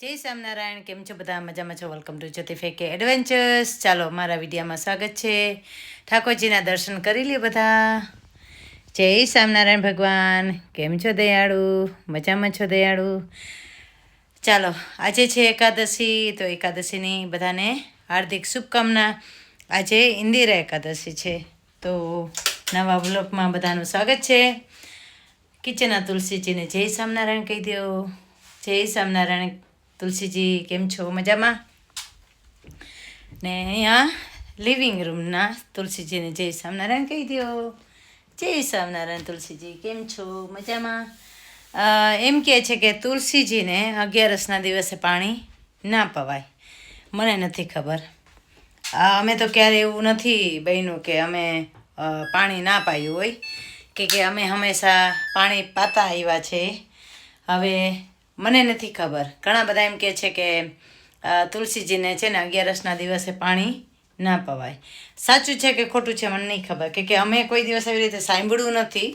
જય સ્વામિનારાયણ, કેમ છો બધા? મજામાં છો? વેલકમ ટુ જ્યોતિ ફેકે એડવેન્ચર્સ ચાલો, મારા વિડીયામાં સ્વાગત છે. ઠાકોરજીના દર્શન કરી લે બધા. જય સ્વામિનારાયણ ભગવાન. કેમ છો દયાળુ? મજામાં છો દયાળુ? ચાલો, આજે છે એકાદશી, તો એકાદશીની બધાને હાર્દિક શુભકામના. આજે ઇન્દિરા એકાદશી છે. તો નવા બ્લોકમાં બધાનું સ્વાગત છે. કિચનના તુલસીજીને જય સ્વામિનારાયણ કહી દો જય સ્વામિનારાયણ. તુલસીજી, કેમ છો? મજામાં? ને અહીંયા લિવિંગ રૂમના તુલસીજીને જય સ્વામિનારાયણ કહી દો જય સ્વામિનારાયણ તુલસીજી, કેમ છો? મજામાં? એમ કહે છે કે તુલસીજીને અગિયારસના દિવસે પાણી ના પવાય. મને નથી ખબર. અમે તો ક્યારે એવું નથી બન્યું કે અમે પાણી ના પાયું હોય. કે કે અમે હંમેશા પાણી પાતા આવ્યા છે. હવે મને નથી ખબર. ઘણા બધા એમ કહે છે કે તુલસીજીને છે ને અગિયારસના દિવસે પાણી ના પવાય. સાચું છે કે ખોટું છે મને નહીં ખબર. કે કે અમે કોઈ દિવસ એવી રીતે સાંભળ્યું નથી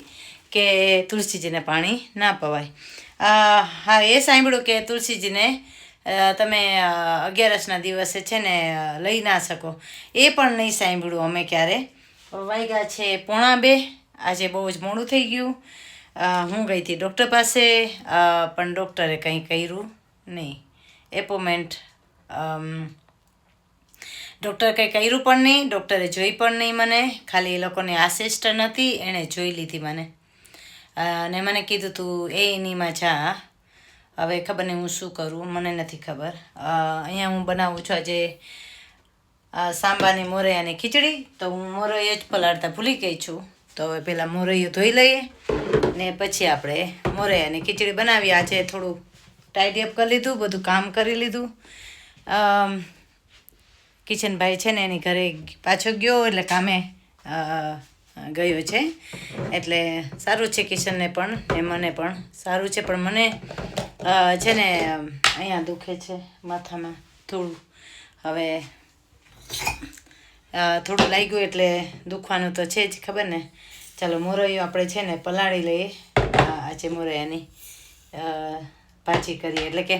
કે તુલસીજીને પાણી ના પવાય. હા, એ સાંભળ્યું કે તુલસીજીને તમે અગિયારસના દિવસે છે ને લઈ ના શકો. એ પણ નહીં સાંભળ્યું અમે ક્યારે. વાગ્યા છે પોણા બે. આજે બહુ જ મોડું થઈ ગયું. હું ગઈ હતી ડૉક્ટર પાસે પણ ડૉક્ટરે કંઈ કર્યું નહીં. એપોમેન્ટ ડૉક્ટર કંઈ કર્યું પણ નહીં, ડૉક્ટરે જોઈ પણ નહીં મને. ખાલી એ લોકોની આસિસ્ટન્ટ હતી એણે જોઈ લીધી મને. અને મને કીધું, તું એ એનીમાં જા. હવે ખબર નહીં હું શું કરું, મને નથી ખબર. અહીંયા હું બનાવું છું આજે સાંબાની મોરૈયાની ખીચડી. તો હું મોરૈયો જ પલાળતા ભૂલી ગઈ છું. તો હવે પહેલાં મોરૈયું ધોઈ લઈએ. ને પછી આપણે મોરૈયાની ખીચડી બનાવી. આજે થોડું ટાઈડી અપ કરી લીધું, બધું કામ કરી લીધું. કિશનભાઈ છે ને એની ઘરે પાછો ગયો એટલે કામે ગયો છે. એટલે સારું છે કિશનને પણ ને મને પણ સારું છે. પણ મને છે ને અહીંયા દુખે છે માથામાં થોડું. હવે થોડું લાગ્યું એટલે દુખવાનું તો છે જ ખબર ને. ચાલો મોરૈયો આપણે છે ને પલાળી લઈએ. આ આજે મોરૈયાની ભાજી કરીએ. એટલે કે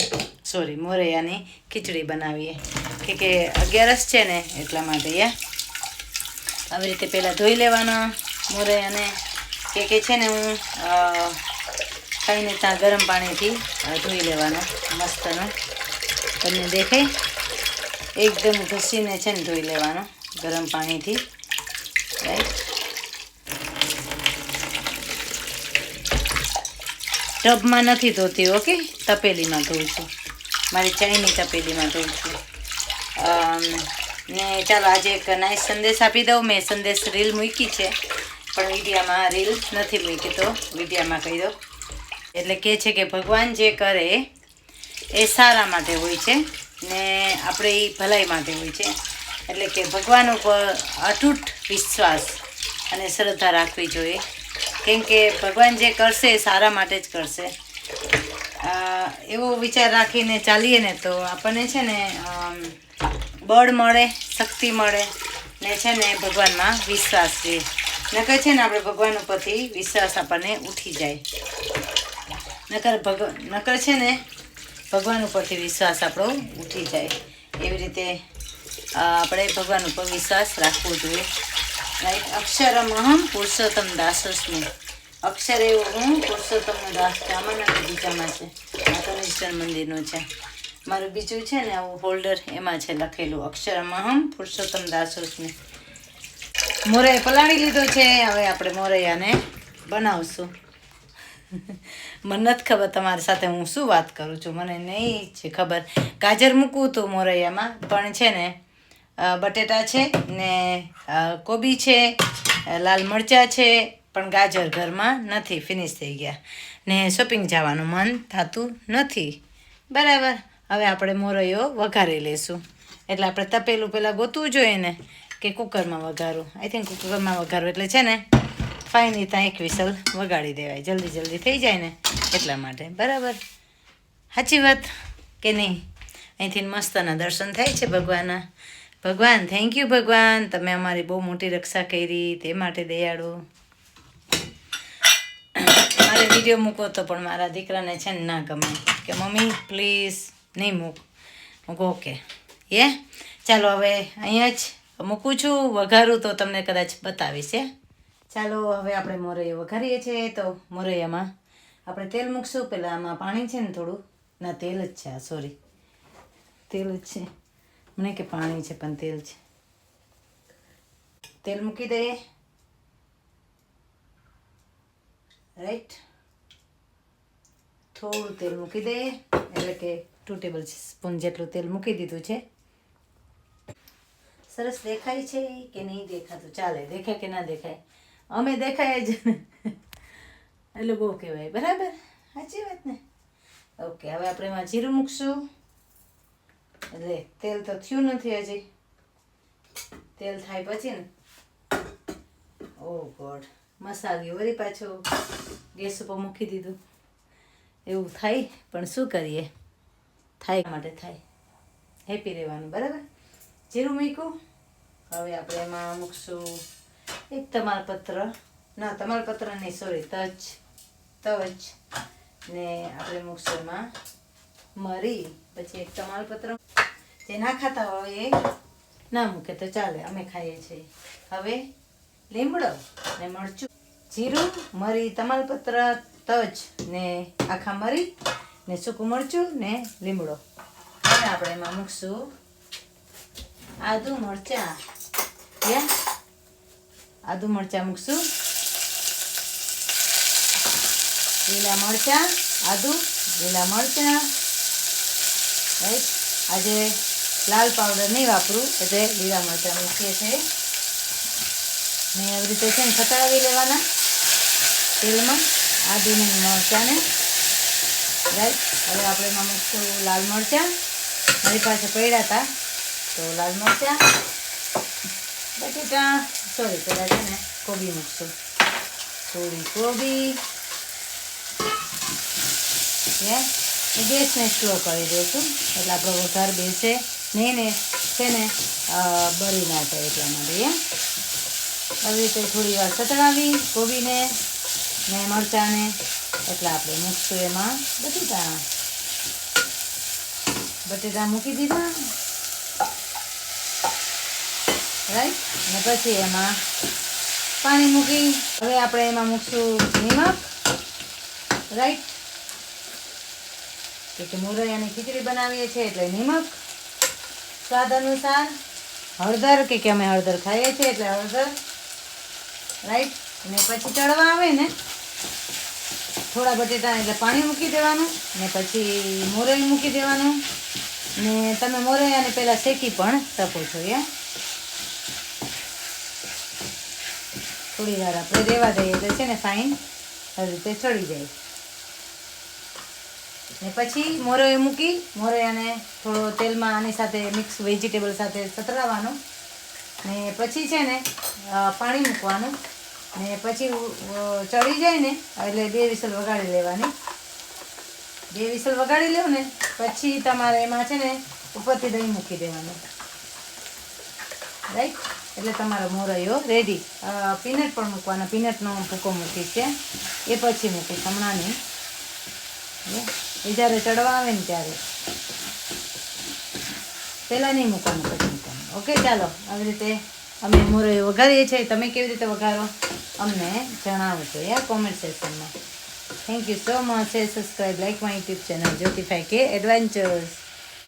સોરી મોરૈયાની ખીચડી બનાવીએ. કે કે અગિયારસ છે ને એટલા માટે, યા. આવી રીતે પહેલાં ધોઈ લેવાના મોરૈયાને. કે કે છે ને હું ખાઈને ત્યાં ગરમ પાણીથી ધોઈ લેવાનો મસ્તનો. તમને દેખાય? એકદમ ઘસીને છે ને ધોઈ લેવાનો ગરમ પાણીથી. રાઈટ ટબમાં નથી ધોતી, ઓકે? તપેલીમાં ધોઉં છું. મારી ચાઈની તપેલીમાં ધોઉં છું. ને ચાલો આજે એક નાઇસ સંદેશ આપી દઉં. મેં સંદેશ રીલ મૂકી છે, પણ વિડીયામાં રીલ નથી મૂકી, તો વિડીયામાં કહી દો એટલે કે છે કે ભગવાન જે કરે એ સારા માટે હોય છે, ને આપણે એ ભલાઈ માટે હોય છે. એટલે કે ભગવાન ઉપર અતૂટ વિશ્વાસ અને શ્રદ્ધા રાખવી જોઈએ. કેમ કે ભગવાન જે કરશે એ સારા માટે જ કરશે. એવો વિચાર રાખીને ચાલીએ ને તો આપણને છે ને બળ મળે, શક્તિ મળે, ને છે ને ભગવાનમાં વિશ્વાસ રહે. નકર છે ને આપણે ભગવાન ઉપરથી વિશ્વાસ આપણને ઉઠી જાય. નકર ભગ, નકર છે ને ભગવાન ઉપરથી વિશ્વાસ આપણો ઉઠી જાય. એવી રીતે આપણે ભગવાન ઉપર વિશ્વાસ રાખવો જોઈએ. રાઈટ અક્ષરમહમ પુરુષોત્તમ દાસોસ્મી. અક્ષર એવું હું પુરુષોત્તમનો દાસ નથી, બીજામાં છે. કનિષ્ઠન મંદિરનું છે. મારું બીજું છે ને, આવું હોલ્ડર એમાં છે લખેલું. અક્ષરમહમ પુરુષોત્તમ દાસોસ્મી. મોરૈયા પલાળી લીધો છે. હવે આપણે મોરૈયાને બનાવશું. મને નથી ખબર તમારી સાથે હું શું વાત કરું છું. મને નહીં છે ખબર. ગાજર મૂકવું હતું મોરૈયામાં, પણ છે ને બટેટા છે ને કોબી છે લાલ મરચાં છે, પણ ગાજર ઘરમાં નથી ફિનિશ થઈ ગયા. ને શોપિંગ જવાનું મન થતું નથી. બરાબર. હવે આપણે મોરૈયો વઘારી લઈશું. એટલે આપણે તપેલું પહેલાં ગોતવું જોઈએ ને, કે કુકરમાં વઘારું. આઈ થિંક કુકરમાં વઘારું એટલે છે ને ફાઇનલી ત્યાં એક વિસલ વગાડી દેવાય. જલ્દી જલ્દી થઈ જાય ને, એટલા માટે. બરાબર. સાચી વાત કે નહીં? અહીંથી મસ્તના દર્શન થાય છે ભગવાનના. ભગવાન થેન્ક યુ ભગવાન. તમે અમારી બહુ મોટી રક્ષા કરી, તે માટે દયાળુ. મારે વીડિયો મૂકો તો પણ મારા દીકરાને છે ને ના ગમે. કે મમ્મી પ્લીઝ નહીં મૂક. કહું ઓકે એ ચાલો હવે અહીંયા જ મૂકું છું. વઘારું તો તમને કદાચ બતાવીશ એ ચાલો હવે આપણે મોરૈયો વઘારીએ છીએ તો મોરૈયામાં આપણે તેલ મૂકશું. પહેલાં આમાં પાણી છે ને થોડું. ના, તેલ જ છે સોરી તેલ જ છે. મને કે પાણી છે, પણ તેલ છે. તેલ મૂકી દઈએ. રાઈટ થોડું તેલ મૂકી દઈએ. એટલે કે ટુ ટેબલ સ્પૂન જેટલું તેલ મૂકી દીધું છે. સરસ દેખાય છે કે નહીં દેખાતું? ચાલે, દેખાય કે ના દેખાય? અમે દેખાય જ એટલે બહુ કહેવાય. બરાબર? સાચી વાત ને? ઓકે હવે આપણે એમાં જીરું મૂકશું. એટલે તેલ તો થયું નથી હજી. તેલ થાય પછી ને. ઓ ગોડ મસાલ્યું વળી પાછો ગેસ ઉપર મૂકી દીધું. એવું થાય, પણ શું કરીએ? થાય માટે થાય. હેપી રહેવાનું, બરાબર? જીરું મૂક્યું. હવે આપણે એમાં મૂકશું એક તમાલપત્ર. ના, તમાલપત્ર નહીં સોરી તજ. તજ. ને આપણે મૂકશું એમાં મરી, પછી એક તમાલપત્ર. જે ના ખાતા હોય એ ના મૂકે તો ચાલે, અમે ખાઈએ છીએ. હવે લીમડો ને મરચું. જીરું, મરી, તમાલપત્ર, તજ ને આખા મરી ને સૂકું મરચું ને લીમડો. હવે આપણે એમાં મૂકશું. આદુ મરચાં. યા. આદુ મરચાં મૂકશું. લીલા મરચાં, આદુ, લીલા મરચાં. રાઈટ? આજે લાલ પાવડર નહીં વાપરું, એટલે લીલા મરચાં મૂકીએ છીએ. ને આવી રીતે છે ને ખતડાવી લેવાના તેલમાં આદુની મરચાંને. રાઈટ? હવે આપણે એમાં મૂકશું લાલ મરચાં. મારી પાસે પડ્યા હતા તો લાલ મરચાં, બટેટા, સોરી પહેલાં છે ને કોબી મૂકશું. થોડી કોબી. હે ગેસને સ્લો કરી દઈશું એટલે આપણો વઘાર બેસે. નહીં ને છે ને બળી ના થાય એટલા માટે આવી રીતે થોડી વાર સતળાવી કોબીને ને મરચાંને. એટલે આપણે મૂકશું એમાં બટેટા બટેટા મૂકી દીધા. રાઈટ અને પછી એમાં પાણી મૂકી. હવે આપણે એમાં મૂકશું નિમક રાઈટ કે મોરૈયાની ખીચડી બનાવીએ છીએ એટલે નિમક, સ્વાદ અનુસાર હળદર, કે કે અમે હળદર ખાઈએ છીએ એટલે હળદર, રાઈટ, અને પછી ચડવા આવે ને, થોડા બટેટા એટલે પાણી મૂકી દેવાનું, ને પછી મોરૈયું મૂકી દેવાનું, ને તમે મોરૈયાને પહેલાં શેકી પણ શકો છો, એ. થોડી વાર આપણે રહેવા દઈએ એટલે છે ને ફાઇન આવી રીતે ચડી જાય. ને પછી મોરૈયું મૂકી મોરૈયાને થોડો તેલમાં આની સાથે મિક્સ વેજીટેબલ સાથે સતરાવવાનું ને પછી છે ને પાણી મૂકવાનું ને પછી ચડી જાય ને, એટલે બે વિસલ વગાડી લેવાની. બે વિસલ વગાડી લેવું ને, પછી તમારે એમાં છે ને ઉપરથી દહીં મૂકી દેવાનું. રાઈટ એટલે તમારો મોરૈયો રેડી પીનટ પણ મૂકવાનો પીનટનો ભૂકો મૂકીશ છે એ પછી મૂકીશ હમણાં નહીં? જ્યારે ચડવા આવે ને ત્યારે. પહેલાં નહીં મૂકવાનું પછી મૂકવાનું ઓકે, ચાલો, આવી રીતે અમે મોરૈયો વઘારીએ છીએ. તમે કેવી રીતે વઘારો? અમને જણાવજો, યા કોમેન્ટ સેક્શનમાં thank you so much subscribe like my YouTube channel જ્યોતિફાઈ કે એડવેન્ચર્સ